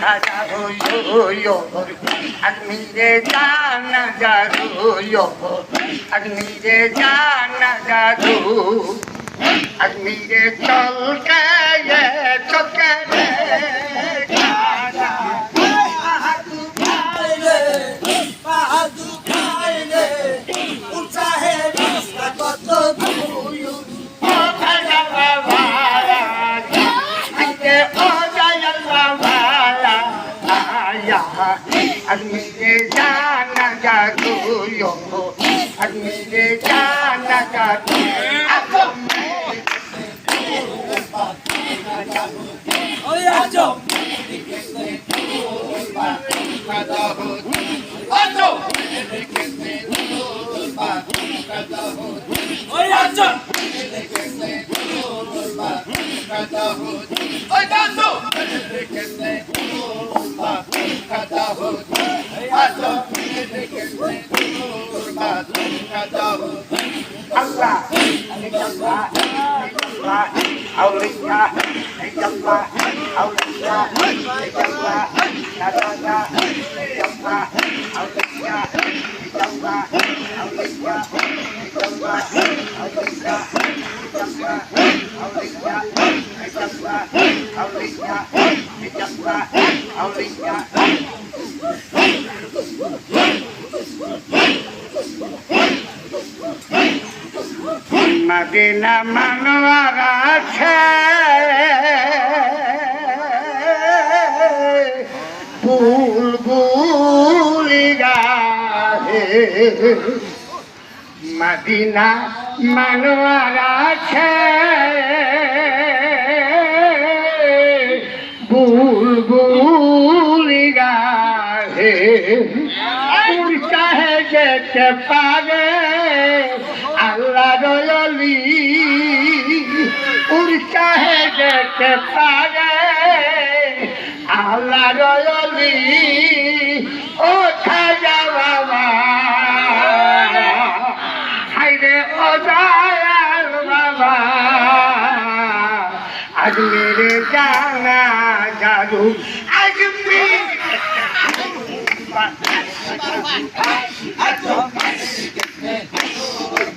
খাজা হইও আজমিরে জানা জাদু আজমিরে জানা জাদু আজমিরে চলকে চলকে Khwaja yoko Admite jana kati Akome Oya jo Ojo Oya jo Oya jo Oya jo จักไอ้จักเอาลิงยาไอ้จักเอาลิงยาไอ้จักนาตาตาไอ้จักเอาลิงยาไอ้จักเอาลิงยาไอ้จักเอาลิงยาไอ้จักเอาลิงยาไอ้จักเอาลิงยาไอ้จักเอาลิงยา Hey! Madina মানবার আছে। বুলবুলি গাহে। মদিনা মানবার আছে। বুলবুলি গাহে। উড় চাহে যেতে পারে। আল্লাহ রয়লি উড় চাহে যেতে পারে আল্লাহ রয়লি ও খাজা বাবা হাইরে ও দয়াল বাবা আজ মেরে জানা জাদু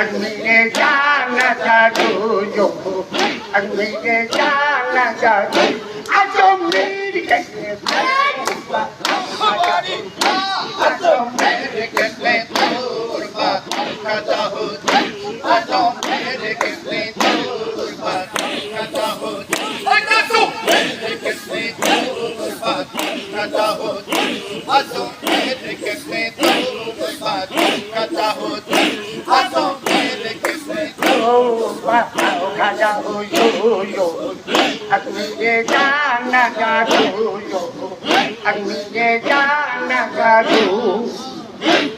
अग्निने जाना जादू जो अग्निने जाना जादू आजो मेरी कहने आजो मेरी कहने ओ बाबा खाजा हो यो খাজা হইল আগুনে জানা গাড়ু আগুনে জানা গাড়ু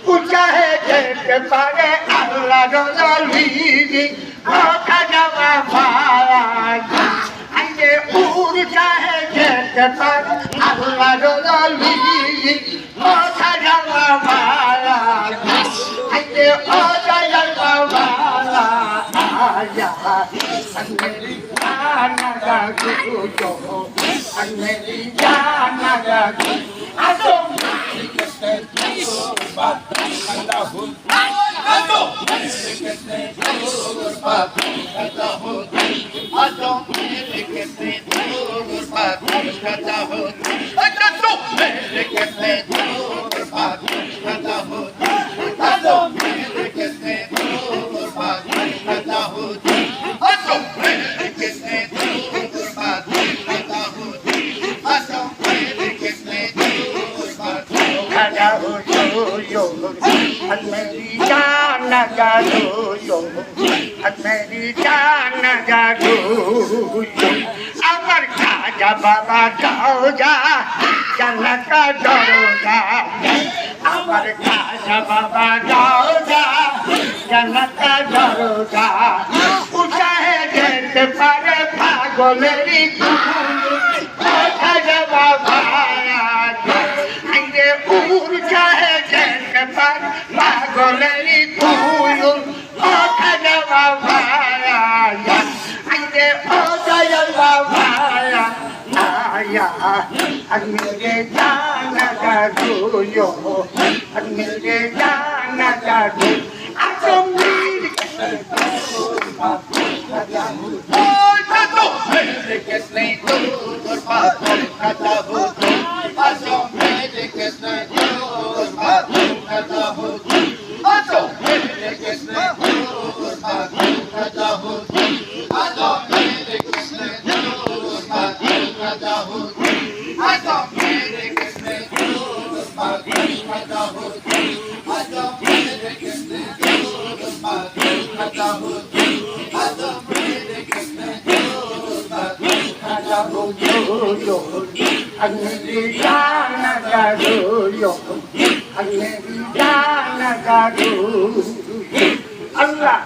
উচাহে যেতে পারে আল্লাহ রজালিদি ও খাজা বাবা আইয়ে উচাহে যেতে পারে I don't মেরি জানা গাগু জো মেরি জানা গাগু আসো খাজা হো yo yo মেরি জানা জাদু মেরি জান জাদু আমার খাজা বাবা যাও যা জান্নাত দরজা আমার খাজা বাবা যাও যা জান্নাত দরজা উঠাহে যেতে পারে পাগলেরই কথা যাবা ভাইরে উর চাহে যেতে পার পাগলেরই তুলুন কথা যাবা ভাইরে ও যাবা ভায়া নায়া। মেরে জানা কাজু মেরে জানা কাজু Hallelujah. আল্লাহ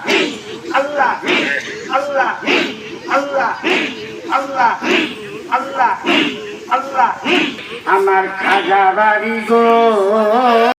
আল্লাহ আল্লাহ আল্লাহ আল্লাহ আল্লাহ আল্লাহ আমার খাজা বাড়ি গো